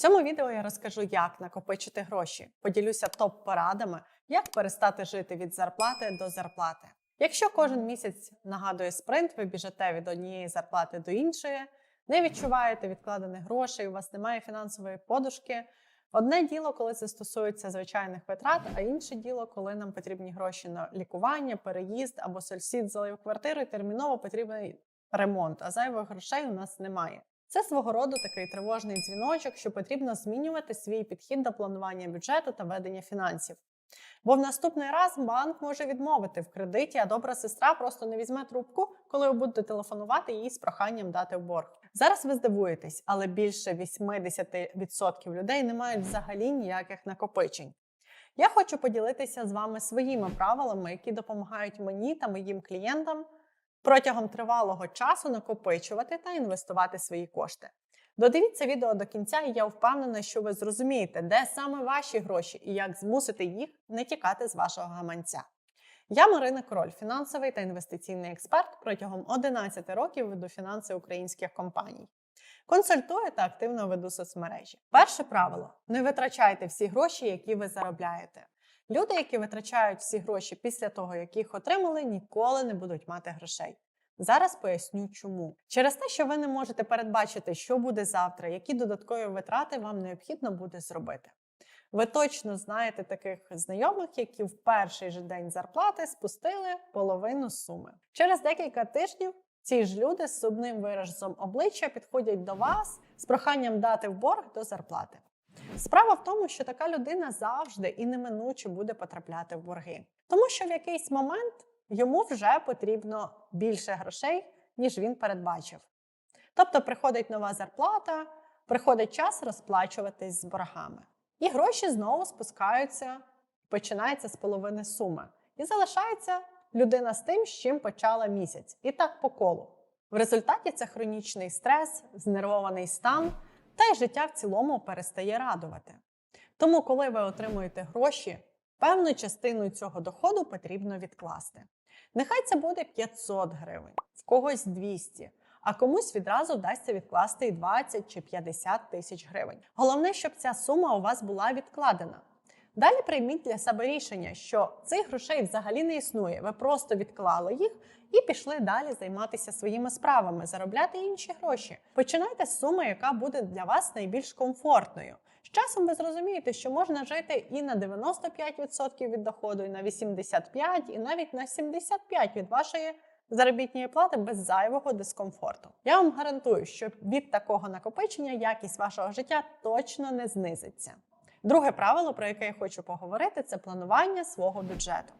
цьому відео я розкажу, як накопичити гроші. Поділюся топ-порадами, як перестати жити від зарплати до зарплати. Якщо кожен місяць нагадує спринт, ви біжите від однієї зарплати до іншої, не відчуваєте відкладених грошей, у вас немає фінансової подушки. Одне діло, коли це стосується звичайних витрат, а інше діло, коли нам потрібні гроші на лікування, переїзд або сусід залив квартиру і терміново потрібний ремонт, а зайвих грошей у нас немає. Це свого роду такий тривожний дзвіночок, що потрібно змінювати свій підхід до планування бюджету та ведення фінансів. Бо в наступний раз банк може відмовити в кредиті, а добра сестра просто не візьме трубку, коли ви будете телефонувати їй з проханням дати в борг. Зараз ви здивуєтесь, але більше 80% людей не мають взагалі ніяких накопичень. Я хочу поділитися з вами своїми правилами, які допомагають мені та моїм клієнтам протягом тривалого часу накопичувати та інвестувати свої кошти. Додивіться відео до кінця, і я впевнена, що ви зрозумієте, де саме ваші гроші і як змусити їх не тікати з вашого гаманця. Я Марина Король, фінансовий та інвестиційний експерт. Протягом 11 років веду фінанси українських компаній. Консультую та активно веду соцмережі. Перше правило: не витрачайте всі гроші, які ви заробляєте. Люди, які витрачають всі гроші після того, як їх отримали, ніколи не будуть мати грошей. Зараз поясню, чому через те, що ви не можете передбачити, що буде завтра, які додаткові витрати вам необхідно буде зробити. Ви точно знаєте таких знайомих, які в перший же день зарплати спустили половину суми. Через декілька тижнів ці ж люди з сумним виразом обличчя підходять до вас з проханням дати в борг до зарплати. Справа в тому, що така людина завжди і неминуче буде потрапляти в борги, тому що в якийсь момент йому вже потрібно більше грошей, ніж він передбачив. Тобто приходить нова зарплата, приходить час розплачуватись з боргами. І гроші знову спускаються, починається з половини суми. І залишається людина з тим, з чим почала місяць. І так по колу. В результаті це хронічний стрес, знервований стан, та й життя в цілому перестає радувати. Тому, коли ви отримуєте гроші, певну частину цього доходу потрібно відкласти. Нехай це буде 500 гривень, в когось 200, а комусь відразу вдасться відкласти і 20 чи 50 тисяч гривень. Головне, щоб ця сума у вас була відкладена. Далі прийміть для себе рішення, що цих грошей взагалі не існує. Ви просто відклали їх і пішли далі займатися своїми справами, заробляти інші гроші. Починайте з суми, яка буде для вас найбільш комфортною. З часом ви зрозумієте, що можна жити і на 95% від доходу, і на 85%, і навіть на 75% від вашої заробітної плати без зайвого дискомфорту. Я вам гарантую, що від такого накопичення якість вашого життя точно не знизиться. Друге правило, про яке я хочу поговорити, це планування свого бюджету.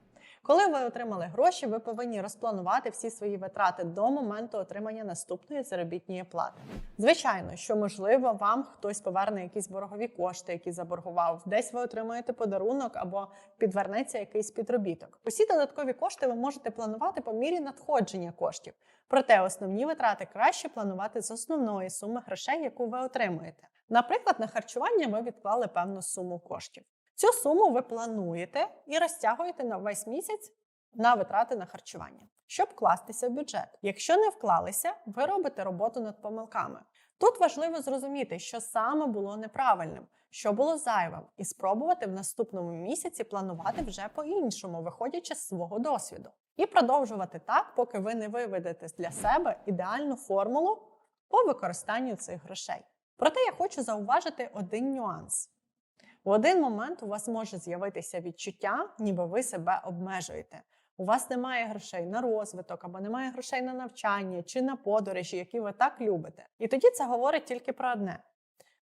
Коли ви отримали гроші, ви повинні розпланувати всі свої витрати до моменту отримання наступної заробітної плати. Звичайно, що можливо вам хтось поверне якісь боргові кошти, які заборгував, десь ви отримаєте подарунок або підвернеться якийсь підробіток. Усі додаткові кошти ви можете планувати по мірі надходження коштів. Проте основні витрати краще планувати з основної суми грошей, яку ви отримуєте. Наприклад, на харчування ви відклали певну суму коштів. Цю суму ви плануєте і розтягуєте на весь місяць на витрати на харчування, щоб вкластися в бюджет. Якщо не вклалися, ви робите роботу над помилками. Тут важливо зрозуміти, що саме було неправильним, що було зайвим, і спробувати в наступному місяці планувати вже по-іншому, виходячи з свого досвіду. І продовжувати так, поки ви не виведете для себе ідеальну формулу по використанню цих грошей. Проте я хочу зауважити один нюанс. В один момент у вас може з'явитися відчуття, ніби ви себе обмежуєте. У вас немає грошей на розвиток, або немає грошей на навчання чи на подорожі, які ви так любите. І тоді це говорить тільки про одне: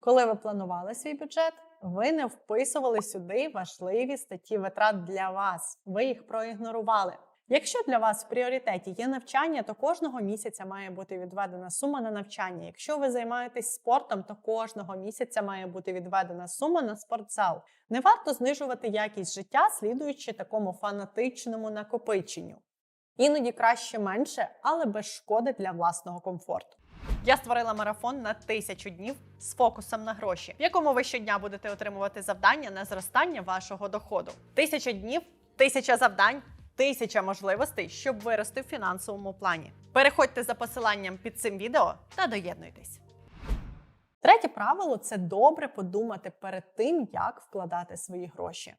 коли ви планували свій бюджет, ви не вписували сюди важливі статті витрат для вас. Ви їх проігнорували. Якщо для вас в пріоритеті є навчання, то кожного місяця має бути відведена сума на навчання. Якщо ви займаєтесь спортом, то кожного місяця має бути відведена сума на спортзал. Не варто знижувати якість життя, слідуючи такому фанатичному накопиченню. Іноді краще менше, але без шкоди для власного комфорту. Я створила марафон на тисячу днів з фокусом на гроші, в якому ви щодня будете отримувати завдання на зростання вашого доходу. Тисяча днів, тисяча завдань. Тисяча можливостей, щоб вирости в фінансовому плані. Переходьте за посиланням під цим відео та доєднуйтесь. Третє правило це добре подумати перед тим, як вкладати свої гроші.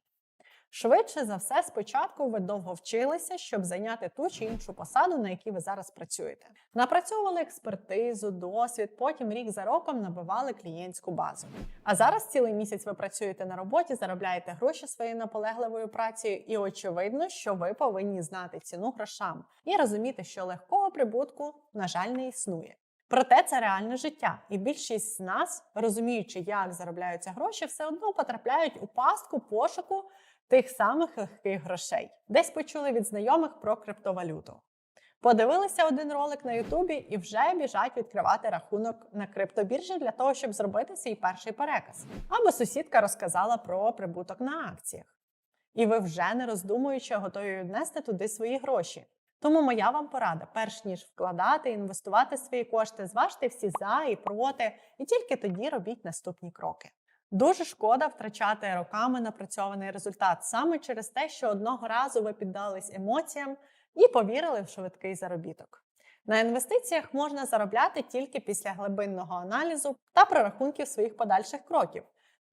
Швидше за все, спочатку ви довго вчилися, щоб зайняти ту чи іншу посаду, на якій ви зараз працюєте. Напрацьовували експертизу, досвід, потім рік за роком набивали клієнтську базу. А зараз цілий місяць ви працюєте на роботі, заробляєте гроші своєю наполегливою працею, і очевидно, що ви повинні знати ціну грошам і розуміти, що легкого прибутку, на жаль, не існує. Проте це реальне життя, і більшість з нас, розуміючи, як заробляються гроші, все одно потрапляють у пастку пошуку тих самих легких грошей. Десь почули від знайомих про криптовалюту. Подивилися один ролик на Ютубі і вже біжать відкривати рахунок на криптобіржі для того, щоб зробити свій перший переказ. Або сусідка розказала про прибуток на акціях. І ви вже не роздумуючи, готові віднести туди свої гроші. Тому моя вам порада, перш ніж вкладати, інвестувати свої кошти, зважте всі за і проти, і тільки тоді робіть наступні кроки. Дуже шкода втрачати роками напрацьований результат саме через те, що одного разу ви піддались емоціям і повірили в швидкий заробіток. На інвестиціях можна заробляти тільки після глибинного аналізу та прорахунків своїх подальших кроків,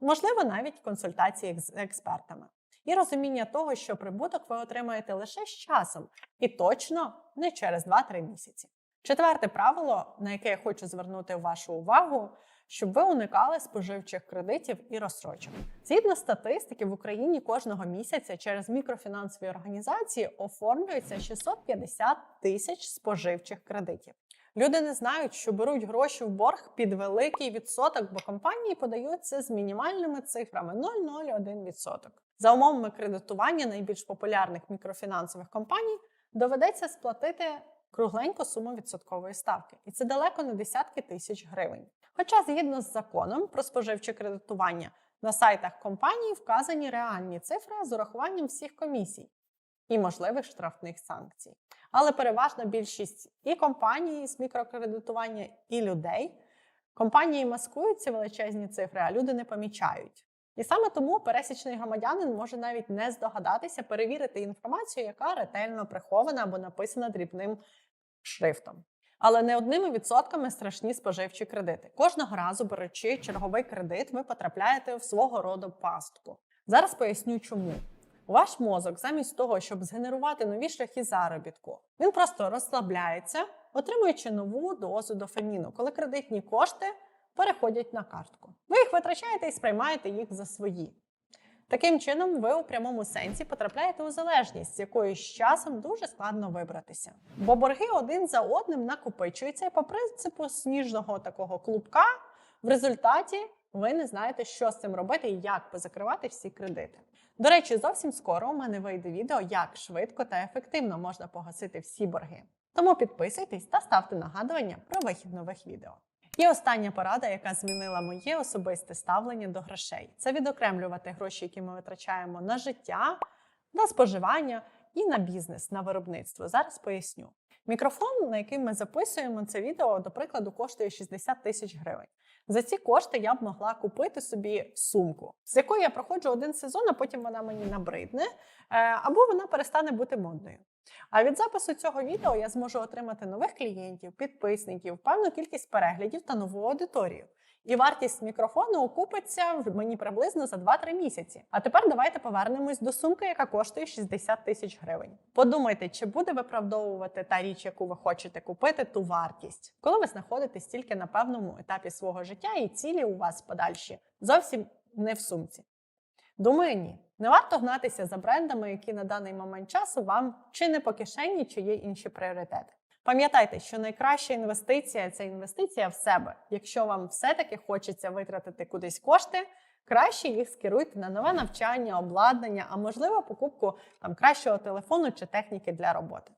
можливо, навіть консультації з експертами. І розуміння того, що прибуток ви отримаєте лише з часом, і точно не через 2-3 місяці. Четверте правило, на яке я хочу звернути вашу увагу, щоб ви уникали споживчих кредитів і розстрочок. Згідно статистики, в Україні кожного місяця через мікрофінансові організації оформлюється 650 тисяч споживчих кредитів. Люди не знають, що беруть гроші в борг під великий відсоток, бо компанії подаються з мінімальними цифрами 0,01%. За умовами кредитування найбільш популярних мікрофінансових компаній доведеться сплатити кругленьку суму відсоткової ставки, і це далеко не десятки тисяч гривень. Хоча, згідно з законом про споживче кредитування, на сайтах компанії вказані реальні цифри з урахуванням всіх комісій і можливих штрафних санкцій. Але переважна більшість і компаній з мікрокредитування, і людей компанії маскують ці величезні цифри, а люди не помічають. І саме тому пересічний громадянин може навіть не здогадатися перевірити інформацію, яка ретельно прихована або написана дрібним шрифтом. Але не одними відсотками страшні споживчі кредити. Кожного разу, беручи черговий кредит, ви потрапляєте в свого роду пастку. Зараз поясню, чому. Ваш мозок, замість того, щоб згенерувати нові шляхи заробітку, він просто розслабляється, отримуючи нову дозу дофаміну, коли кредитні кошти переходять на картку. Ви їх витрачаєте і сприймаєте їх за свої. Таким чином, ви у прямому сенсі потрапляєте у залежність, з якої з часом дуже складно вибратися. Бо борги один за одним накопичуються, і по принципу сніжного такого клубка в результаті ви не знаєте, що з цим робити і як позакривати всі кредити. До речі, зовсім скоро у мене вийде відео, як швидко та ефективно можна погасити всі борги. Тому підписуйтесь та ставте нагадування про вихід нових відео. І остання порада, яка змінила моє особисте ставлення до грошей, це відокремлювати гроші, які ми витрачаємо на життя, на споживання і на бізнес, на виробництво. Зараз поясню. Мікрофон, на який ми записуємо це відео, до прикладу, коштує 60 тисяч гривень. За ці кошти я б могла купити собі сумку, з якою я проходжу один сезон, а потім вона мені набридне, е, або вона перестане бути модною. А від запису цього відео я зможу отримати нових клієнтів, підписників, певну кількість переглядів та нову аудиторію. І вартість мікрофону окупиться мені приблизно за 2-3 місяці. А тепер давайте повернемось до сумки, яка коштує 60 тисяч гривень. Подумайте, чи буде виправдовувати та річ, яку ви хочете купити, ту вартість, коли ви знаходитесь тільки на певному етапі свого життя, і цілі у вас подальші зовсім не в сумці. Думаю, ні. Не варто гнатися за брендами, які на даний момент часу вам чи не по кишені, чи є інші пріоритети. Пам'ятайте, що найкраща інвестиція це інвестиція в себе. Якщо вам все-таки хочеться витратити кудись кошти, краще їх скеруйте на нове навчання, обладнання, а можливо, покупку там кращого телефону чи техніки для роботи.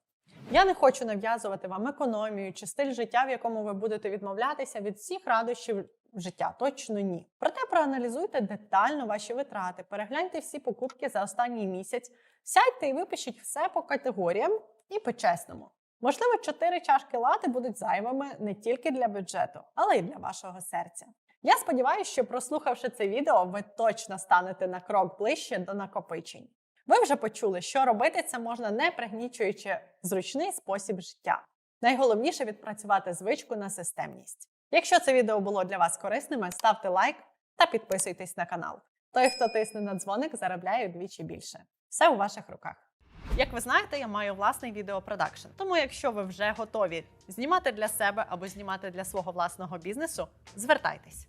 Я не хочу нав'язувати вам економію чи стиль життя, в якому ви будете відмовлятися від всіх радощів життя. Точно ні. Проте проаналізуйте детально ваші витрати, перегляньте всі покупки за останній місяць, сядьте і випишіть все по категоріям і по-чесному. Можливо, чотири чашки лати будуть зайвими не тільки для бюджету, але й для вашого серця. Я сподіваюся, що прослухавши це відео, ви точно станете на крок ближче до накопичень. Ви вже почули, що робити це можна не пригнічуючи зручний спосіб життя. Найголовніше відпрацювати звичку на системність. Якщо це відео було для вас корисним, ставте лайк та підписуйтесь на канал. Той, хто тисне на дзвоник, заробляє вдвічі більше. Все у ваших руках. Як ви знаєте, я маю власний відеопродакшн. Тому, якщо ви вже готові знімати для себе або знімати для свого власного бізнесу, звертайтесь.